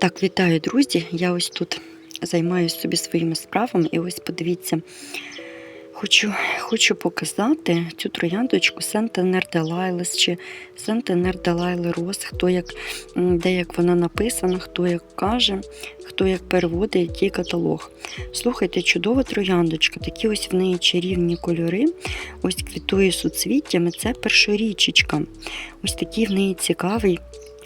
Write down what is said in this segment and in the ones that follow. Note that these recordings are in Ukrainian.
Так, вітаю, друзі. Я ось тут займаюся собі своїми справами, і ось подивіться, хочу, хочу показати цю трояндочку Сентенер Делайлес чи Сентенер Делайле Рос, хто як, де як вона написана, хто як каже, хто як переводить який каталог. Слухайте, чудова трояндочка, такі ось в неї чарівні кольори. Ось квітує суцвіттями. Це першорічечка. Ось такий в неї цікавий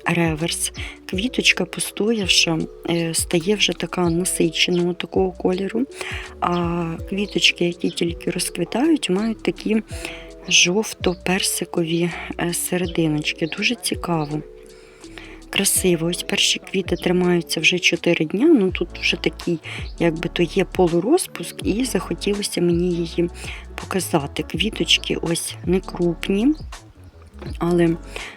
реверс. Квіточка постоявша, е, стає вже така насиченого такого кольору. А квіточки, які тільки розквітають, мають такі жовто-персикові е, серединочки. Дуже цікаво. Красиво. Ось перші квіти тримаються вже 4 дня. Ну тут вже такий, якби то є полурозпуск, і захотілося мені її показати. Квіточки ось не крупні, але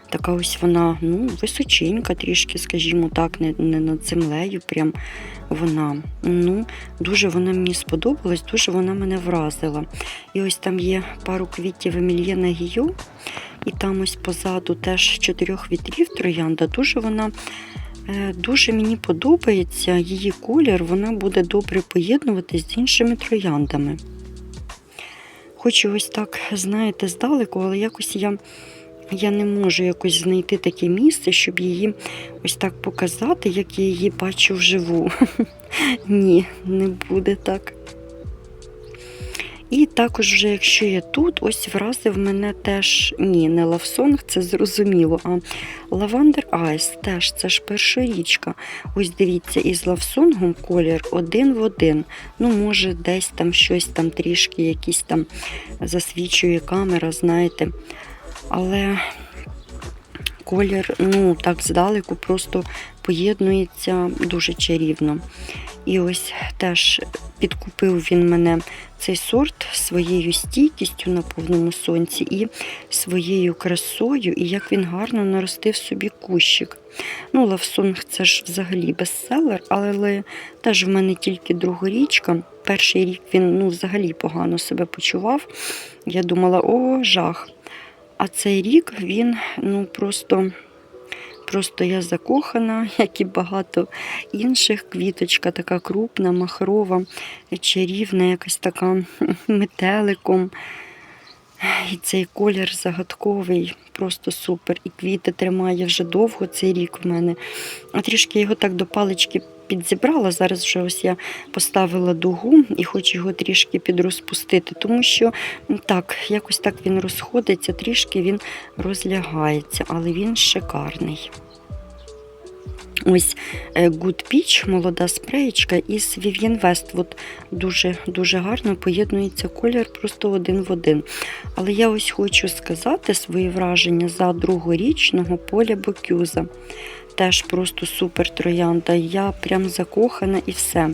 така ось вона ну, височенька, трішки, скажімо так, не, не над землею. Прям вона. Ну, Дуже вона мені сподобалась, дуже вона мене вразила. І ось там є пару квітів Емільєна Гію, і там ось позаду теж чотирьох вітрів троянда. Дуже вона. е, Дуже мені подобається її колір, вона буде добре поєднуватись з іншими трояндами. Хочу ось так, знаєте, здалеку, але якось я я не можу якось знайти таке місце, щоб її ось так показати, як я її бачу вживу. Ні, не буде так. І також, вже якщо я тут, ось вразив мене теж ні, не лавсонг, це зрозуміло, а лавандер Айс теж це ж першорічка. Ось дивіться, із лавсонгом колір один в один. Ну, може, десь там щось там трішки, якісь там засвічує камера, знаєте. Але колір, ну, так здалеку, просто поєднується дуже чарівно. І ось теж підкупив він мене цей сорт своєю стійкістю на повному сонці і своєю красою, і як він гарно наростив собі кущик. Ну, лавсонг це ж взагалі бестселер, але теж в мене тільки другорічка. Перший рік він ну, взагалі погано себе почував. Я думала, о, жах. А цей рік він ну просто. Просто я закохана, як і багато інших. Квіточка така крупна, махрова, чарівна, якась така метеликом. І цей колір загадковий, просто супер. І квіти тримає вже довго цей рік в мене. А трішки його так до палички підзібрала. Зараз вже ось я поставила дугу і хочу його трішки підрозпустити, тому що ну, так, якось так він розходиться, трішки він розлягається, але він шикарний. Ось е, Good Peach, молода спреєчка із Vivienne Westwood. Дуже дуже гарно поєднується колір просто один в один. Але я ось хочу сказати свої враження за другорічного поля Бокюза. Теж просто супер троянда. Я прям закохана і все.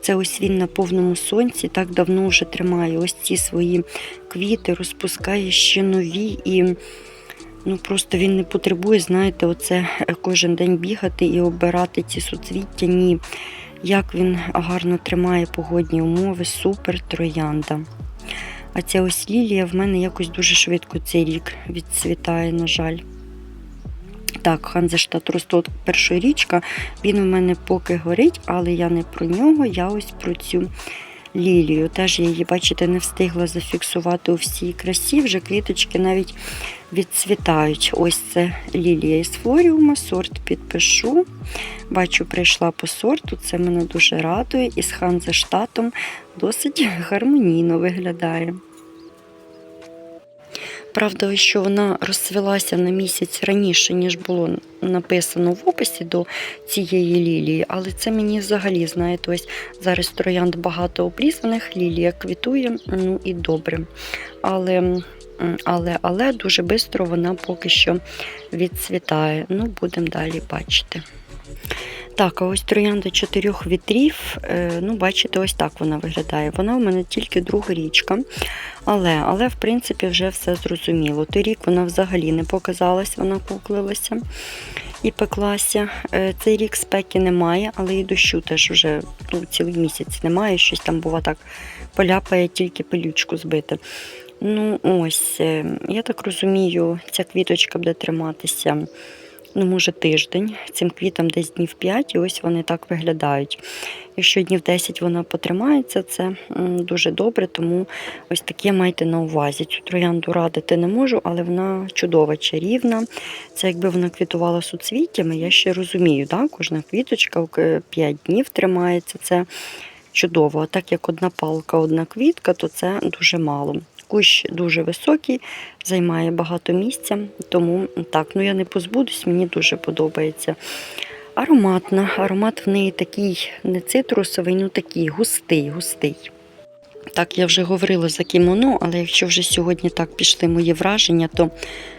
Це ось він на повному сонці, так давно вже тримає ось ці свої квіти, розпускає ще нові і. Ну просто він не потребує, знаєте, оце кожен день бігати і обирати ці суцвіття. Ні. Як він гарно тримає погодні умови, супер троянда. А ця ось лілія в мене якось дуже швидко цей рік відцвітає, на жаль. Так, Ханзештат Ростот першорічка, він у мене поки горить, але я не про нього, я ось про цю лілію. Теж я її, бачите, не встигла зафіксувати у всій красі, вже квіточки навіть відцвітають. Ось це лілія із флоріума, сорт підпишу. Бачу, прийшла по сорту, це мене дуже радує. І з Ханзештатом досить гармонійно виглядає. Правда, що вона розцвілася на місяць раніше, ніж було написано в описі до цієї лілії, але це мені взагалі, знаєте, ось зараз троянд багато обрізаних, лілія квітує, ну і добре. Але але, але дуже швидко вона поки що відцвітає. Ну, будемо далі бачити. Так, а ось троянда чотирьох вітрів. е, Ну, бачите, ось так вона виглядає. Вона у мене тільки друга річка. Але, але, в принципі, вже все зрозуміло. Торік вона взагалі не показалась, вона куклилася і пеклася. Е, Цей рік спеки немає, але і дощу теж вже ну, цілий місяць немає. Щось там бува так поляпає, тільки пилючку збити. Ну, ось, е, я так розумію, ця квіточка буде триматися ну, може, тиждень. Цим квітам десь днів 5, і ось вони так виглядають. Якщо днів 10 вона потримається, це дуже добре, тому ось таке майте на увазі. Цю троянду радити не можу, але вона чудова, чарівна. Це якби вона квітувала суцвіттями, я ще розумію, да? кожна квіточка 5 днів тримається. Це чудово. А так як одна палка, одна квітка, то це дуже мало. Кущ дуже високий, займає багато місця, тому так, ну я не позбудусь, мені дуже подобається. Ароматна, аромат в неї такий не цитрусовий, ну такий густий, густий. Так, я вже говорила за кімоно, але якщо вже сьогодні так пішли мої враження, то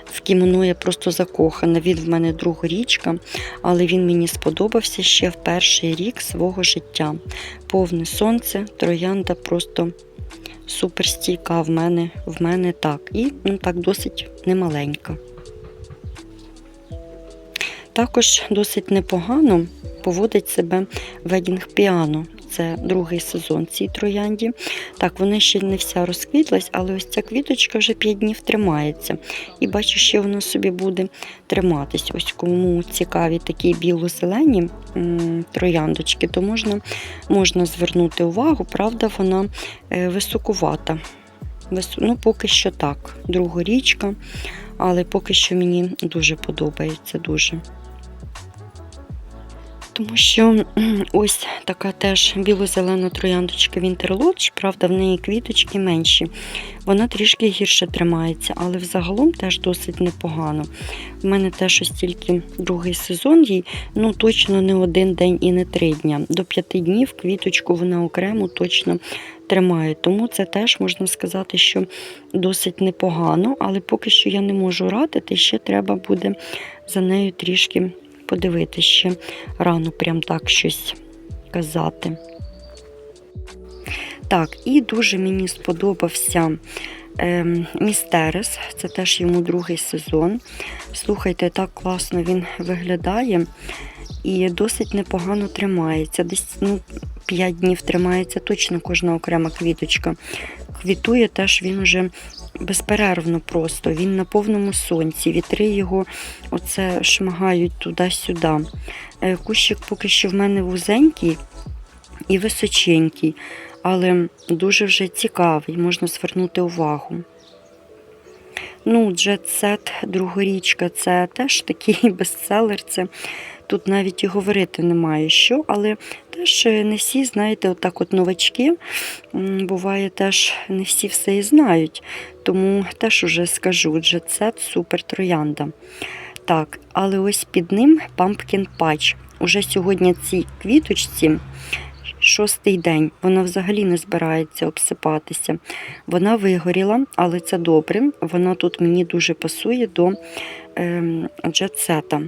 в кімоно я просто закохана. Він в мене другорічка, але він мені сподобався ще в перший рік свого життя. Повне сонце, троянда просто супер стійка в мене, в мене так. І ну, так досить немаленька. Також досить непогано поводить себе ведінг піано. Це другий сезон цій троянді. Так, вона ще не вся розквітлась, але ось ця квіточка вже 5 днів тримається. І бачу, що вона собі буде триматись. Ось кому цікаві такі біло-зелені трояндочки, то можна, можна звернути увагу. Правда, вона е, високувата. Ну, поки що так, другорічка, але поки що мені дуже подобається. Дуже. Тому що ось така теж біло-зелена трояндочка Winterlodge, правда, в неї квіточки менші. Вона трішки гірше тримається, але взагалом теж досить непогано. В мене теж ось тільки другий сезон їй, ну точно не один день і не три дня. До п'яти днів квіточку вона окремо точно тримає. Тому це теж можна сказати, що досить непогано, але поки що я не можу радити, ще треба буде за нею трішки подивитися. Ще рано прям так щось казати. Так, і дуже мені сподобався ем, Містерес, це теж йому другий сезон. Слухайте, так класно він виглядає і досить непогано тримається. Десь ну, 5 днів тримається точно кожна окрема квіточка. Квітує теж він уже безперервно просто. Він на повному сонці. Вітри його оце шмагають туди-сюди. Е, Кущик поки що в мене вузенький і височенький, але дуже вже цікавий, можна звернути увагу. Ну, Set, другорічка, це теж такий бестселер. Це тут навіть і говорити немає що, але теж е, не всі, знаєте, отак от новачки, буває, теж не всі все і знають. Тому теж уже скажу, Set супер троянда. Так, але ось під ним Pumpkin Patch. Уже сьогодні цій квіточці шостий день. Вона взагалі не збирається обсипатися. Вона вигоріла, але це добре. Вона тут мені дуже пасує до ем, джетсета.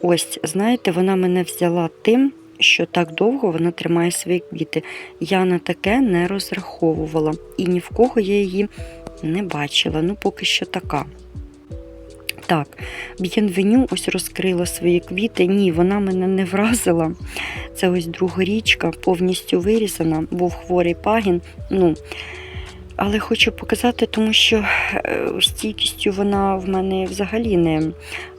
Ось, знаєте, вона мене взяла тим, що так довго вона тримає свої квіти. Я на таке не розраховувала. І ні в кого я її не бачила. Ну, поки що така. Так, Б'єнвеню ось розкрила свої квіти. Ні, вона мене не вразила. Це ось друга річка, повністю вирізана, був хворий пагін. Ну, але хочу показати, тому що е, стійкістю вона в мене взагалі не.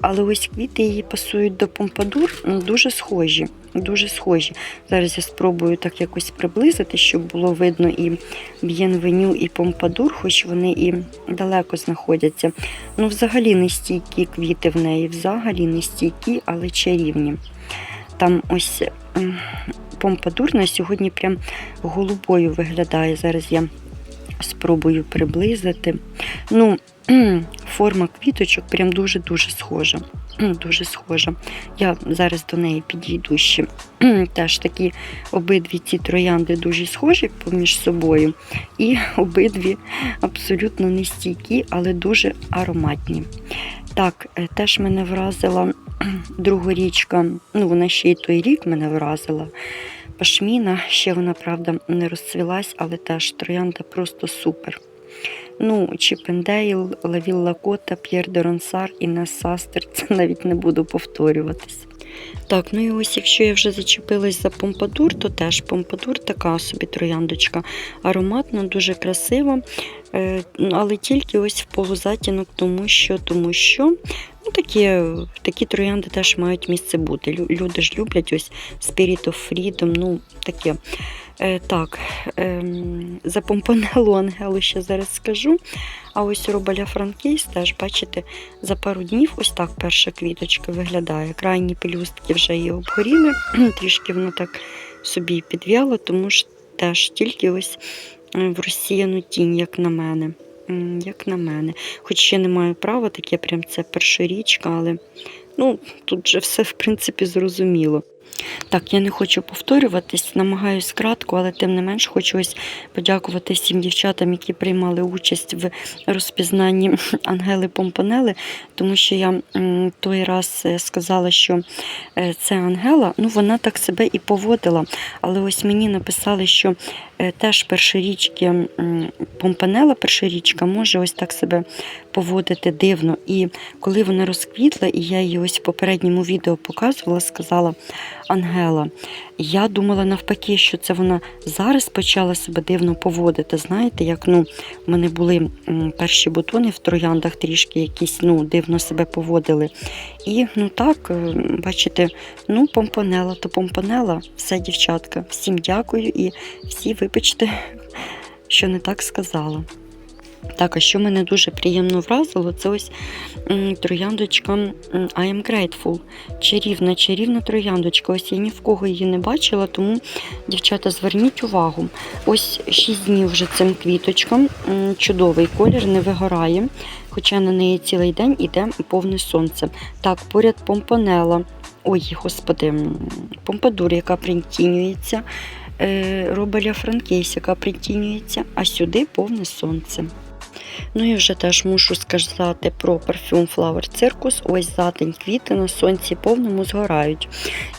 Але ось квіти її пасують до помпадур, дуже схожі. Дуже схожі. Зараз я спробую так якось приблизити, щоб було видно і б'єнвеню, і помпадур, хоч вони і далеко знаходяться. Ну, взагалі не стійкі квіти в неї, взагалі не стійкі, але чарівні. Там ось помпадур на сьогодні прям голубою виглядає. Зараз я спробую приблизити. Ну, форма квіточок прям дуже-дуже схожа. Дуже схожа. Я зараз до неї підійду ще. Теж такі обидві ці троянди дуже схожі поміж собою. І обидві абсолютно не стійкі, але дуже ароматні. Так, е, теж мене вразила другорічка, ну вона ще й той рік мене вразила. Пашміна, ще вона, правда, не розцвілась, але теж троянда просто супер. Ну, Чіпендейл, Лавілла Кота, П'єр де Ронсар і Нес Састер, це навіть не буду повторюватись. Так, ну і ось якщо я вже зачепилась за помпадур, то теж помпадур така собі трояндочка. Ароматна, дуже красива, е, але тільки ось в полузатінок, тому що, тому що Ну, такі, такі троянди теж мають місце бути. Лю- Люди ж люблять ось Spirit of Freedom, ну таке. Е, так, ем, за помпонелу Ангелу ще зараз скажу. А ось Робаля Франкейс теж, бачите, за пару днів ось так перша квіточка виглядає. Крайні пелюстки вже її обгоріли, трішки воно так собі підв'яло, тому ж теж тільки ось е, в розсіяну тінь, як на мене. Як на мене. Хоч ще не маю права, таке прям це першорічка, але ну, тут же все в принципі зрозуміло. Так, я не хочу повторюватись, намагаюсь кратко, але тим не менш хочу ось подякувати всім дівчатам, які приймали участь в розпізнанні Ангели Помпонели, тому що я той раз е, сказала, що е, це Ангела, ну вона так себе і поводила. Але ось мені написали, що е, теж першорічки м, Помпонела, першорічка, може ось так себе поводити дивно. І коли вона розквітла, і я її ось в попередньому відео показувала, сказала Ангела. Я думала навпаки, що це вона зараз почала себе дивно поводити. Знаєте, як ну, в мене були перші бутони в трояндах трішки якісь ну, дивно себе поводили. І ну так, е, бачите, ну, помпонела, то помпонела, все, дівчатка. Всім дякую і всі вибачте, що не так сказала. Так, а що мене дуже приємно вразило, це ось трояндочка I am grateful. Чарівна, чарівна трояндочка. Ось я ні в кого її не бачила, тому, дівчата, зверніть увагу. Ось 6 днів вже цим квіточкам. Чудовий колір, не вигорає, хоча на неї цілий день іде повне сонце. Так, поряд помпонела. Ой, господи, помпадур, яка притінюється. е, Робеля Франкейс, яка притінюється, а сюди повне сонце. Ну і вже теж мушу сказати про парфюм Flower Circus. Ось за день квіти на сонці повному згорають.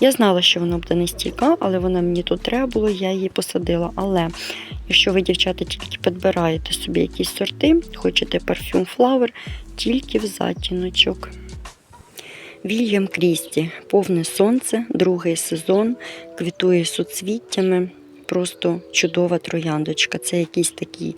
Я знала, що вона буде не стійка, але вона мені тут треба було, я її посадила. Але якщо ви, дівчата, тільки підбираєте собі якісь сорти, хочете парфюм Flower, тільки в затіночок. Вільям Крісті, повне сонце, другий сезон, квітує суцвіттями. Просто чудова трояндочка. Це якийсь такий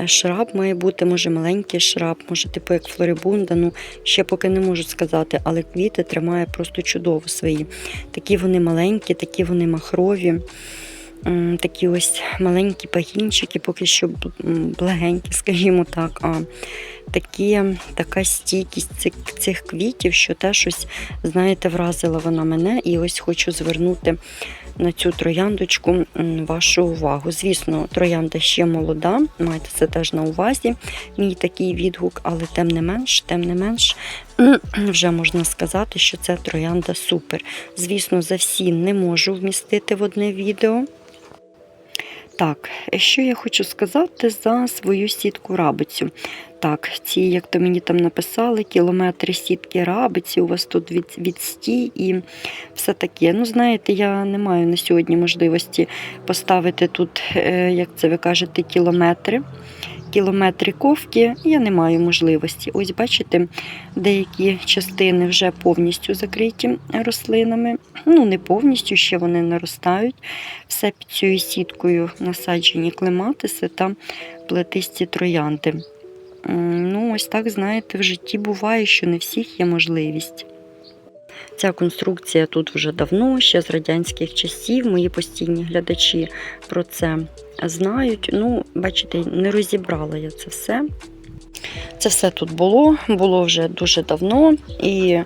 е, шраб має бути, може маленький шраб, може типу як флорибунда. Ну, ще поки не можу сказати, але квіти тримає просто чудово свої. Такі вони маленькі, такі вони махрові. Такі ось маленькі пагінчики, поки що благенькі, скажімо так. А такі, така стійкість цих, цих квітів, що те щось, знаєте, вразила вона мене. І ось хочу звернути на цю трояндочку вашу увагу. Звісно, троянда ще молода, майте це теж на увазі, мій такий відгук, але тим не менш, тим не менш, вже можна сказати, що це троянда супер. Звісно, за всі не можу вмістити в одне відео. Так, що я хочу сказати за свою сітку рабицю. Так, ці, як то мені там написали, кілометри сітки рабиці, у вас тут від, відстій і все таке. Ну, знаєте, я не маю на сьогодні можливості поставити тут, е, як це ви кажете, кілометри. Кілометри ковки я не маю можливості. Ось бачите, деякі частини вже повністю закриті рослинами. Ну, не повністю, ще вони наростають. Все під цією сіткою насаджені клематиси та плетисті троянди. Ну, ось так, знаєте, в житті буває, що не всіх є можливість. Ця конструкція тут вже давно, ще з радянських часів. Мої постійні глядачі про це знають. Ну, бачите, не розібрала я це все. Це все тут було, було вже дуже давно, і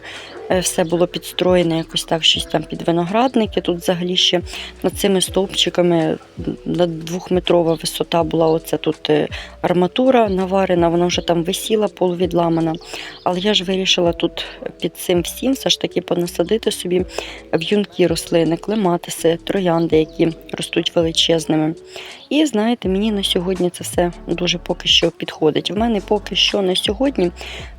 все було підстроєне якось так, щось там під виноградники. Тут взагалі ще над цими стовпчиками на двохметрова висота була. Оце тут е, арматура наварена, вона вже там висіла, полувідламана. Але я ж вирішила тут під цим всім все ж таки понасадити собі в'юнкі рослини, клематиси, троянди, які ростуть величезними. І знаєте, мені на сьогодні це все дуже поки що підходить. В мене поки що на сьогодні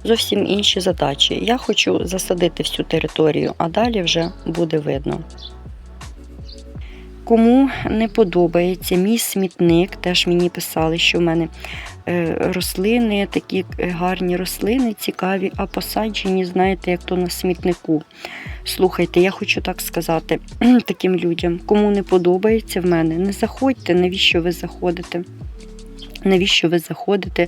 зовсім інші задачі. Я хочу засадити всю територію, а далі вже буде видно. Кому не подобається мій смітник, теж мені писали, що в мене е, рослини, такі е, гарні рослини, цікаві, а посаджені, знаєте, як то на смітнику. Слухайте, я хочу так сказати таким людям, кому не подобається в мене, не заходьте, навіщо ви заходите? Навіщо ви заходите,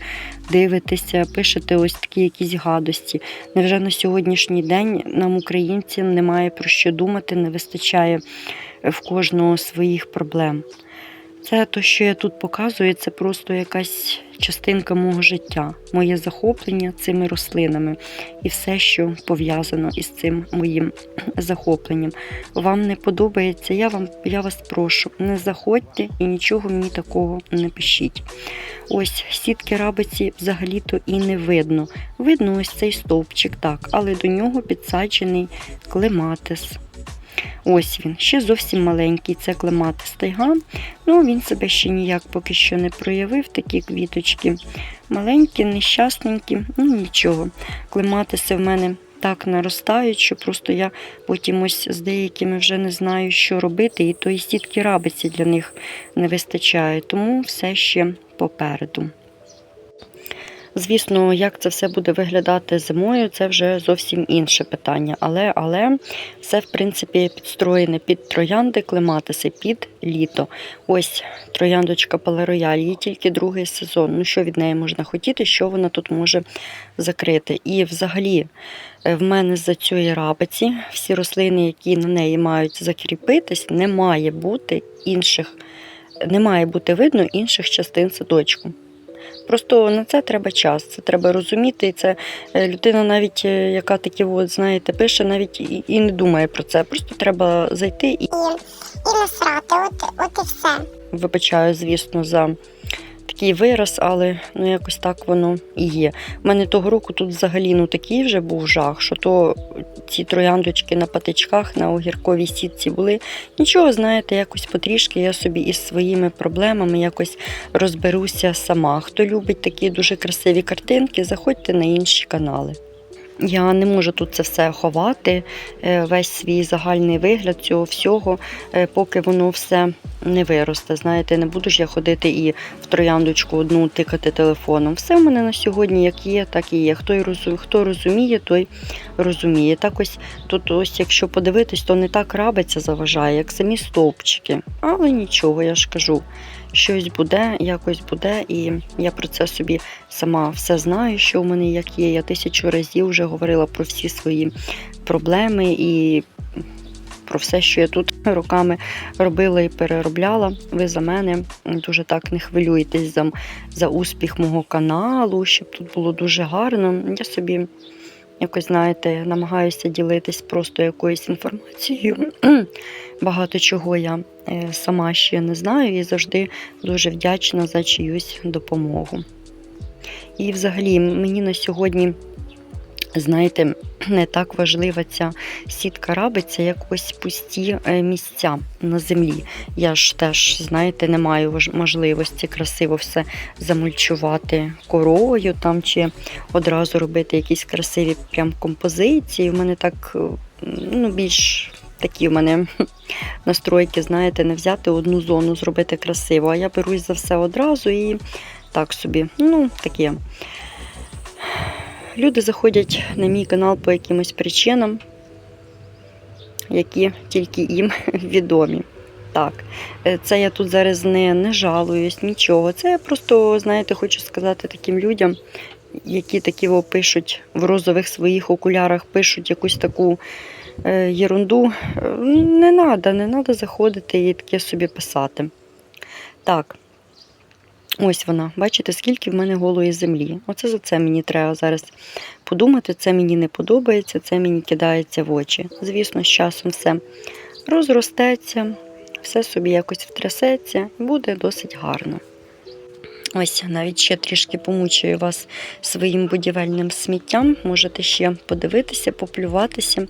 дивитеся, пишете ось такі якісь гадості? Невже на сьогоднішній день нам, українцям, немає про що думати, не вистачає в кожного своїх проблем? Це те, що я тут показую, це просто якась частинка мого життя, моє захоплення цими рослинами і все, що пов'язано із цим моїм захопленням. Вам не подобається, я вам я вас прошу, не заходьте і нічого мені такого не пишіть. Ось сітки рабиці взагалі-то і не видно. Видно ось цей стовпчик, так, але до нього підсаджений клематис. Ось він, ще зовсім маленький, це клематис тайга. Ну, він себе ще ніяк поки що не проявив, такі квіточки. Маленькі, нещасненькі, ну нічого. Клематиси в мене так наростають, що просто я потім ось з деякими вже не знаю, що робити, і тої сітки рабиці для них не вистачає. Тому все ще попереду. Звісно, як це все буде виглядати зимою, це вже зовсім інше питання. Але але все, в принципі, підстроєне під троянди, клематиси, під літо. Ось трояндочка Палерояль, їй тільки другий сезон. Ну, що від неї можна хотіти, що вона тут може закрити? І взагалі, е, в мене з-за цієї рабиці всі рослини, які на неї мають закріпитись, не має бути інших, не має бути видно інших частин садочку. Просто на це треба час, це треба розуміти. І це е, людина, навіть е, яка такі, от, знаєте, пише, навіть і, і не думає про це. Просто треба зайти і і, і насрати. От, от і все. вибачаю, звісно, за такий вираз, але ну якось так воно і є. У мене того року тут взагалі ну такий вже був жах, що то ці трояндочки на патичках, на огірковій сітці були. Нічого, знаєте, якось потрішки я собі із своїми проблемами якось розберуся сама. Хто любить такі дуже красиві картинки, заходьте на інші канали. Я не можу тут це все ховати, е, весь свій загальний вигляд цього всього, е, поки воно все не виросте. Знаєте, не буду ж я ходити і в трояндочку одну тикати телефоном. Все в мене на сьогодні як є, так і є. Хто розуміє, хто розуміє, той розуміє. Так ось тут, ось, якщо подивитись, то не так рабиця заважає, як самі стовпчики. Але нічого, я ж кажу. Щось буде, якось буде, і я про це собі сама все знаю, що в мене як є. Я тисячу разів вже говорила про всі свої проблеми і про все, що я тут роками робила і переробляла. Ви за мене дуже так не хвилюєтесь за, за успіх мого каналу, щоб тут було дуже гарно. Я собі якось, знаєте, намагаюся ділитись просто якоюсь інформацією. Багато чого я сама ще не знаю і завжди дуже вдячна за чиюсь допомогу. І взагалі мені на сьогодні, знаєте, не так важлива ця сітка рабиця, як ось пусті е, місця на землі. Я ж теж, знаєте, не маю можливості красиво все замульчувати корою там чи одразу робити якісь красиві прям композиції. У мене так е, ну, більш такі в мене настройки, знаєте, не взяти одну зону, зробити красиво, а я берусь за все одразу і так собі. Ну, таке. Люди заходять на мій канал по якимось причинам, які тільки їм відомі. Так, е, це я тут зараз не, не жалуюсь, нічого. Це я просто, знаєте, хочу сказати таким людям, які такі пишуть в розових своїх окулярах, пишуть якусь таку єрунду. Е, Не треба, не треба заходити і таке собі писати. Так. Ось вона. Бачите, скільки в мене голої землі. Оце за це мені треба зараз подумати. Це мені не подобається, це мені кидається в очі. Звісно, з часом все розростеться, все собі якось втрясеться буде досить гарно. Ось навіть ще трішки помучую вас своїм будівельним сміттям. Можете ще подивитися, поплюватися.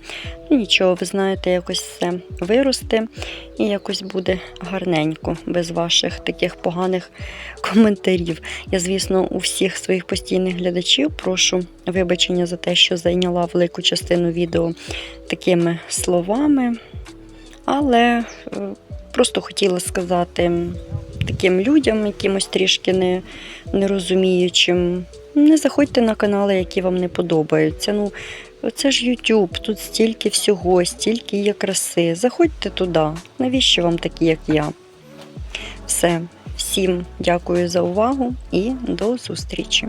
Ну, нічого, ви знаєте, якось все виросте і якось буде гарненько, без ваших таких поганих коментарів. Я, звісно, у всіх своїх постійних глядачів прошу вибачення за те, що зайняла велику частину відео такими словами. Але е, просто хотіла сказати таким людям, якимось трішки не, не розуміючим. Не заходьте на канали, які вам не подобаються. Ну, це ж YouTube, тут стільки всього, стільки є краси. Заходьте туди. Навіщо вам такі, як я? Все. Всім дякую за увагу і до зустрічі!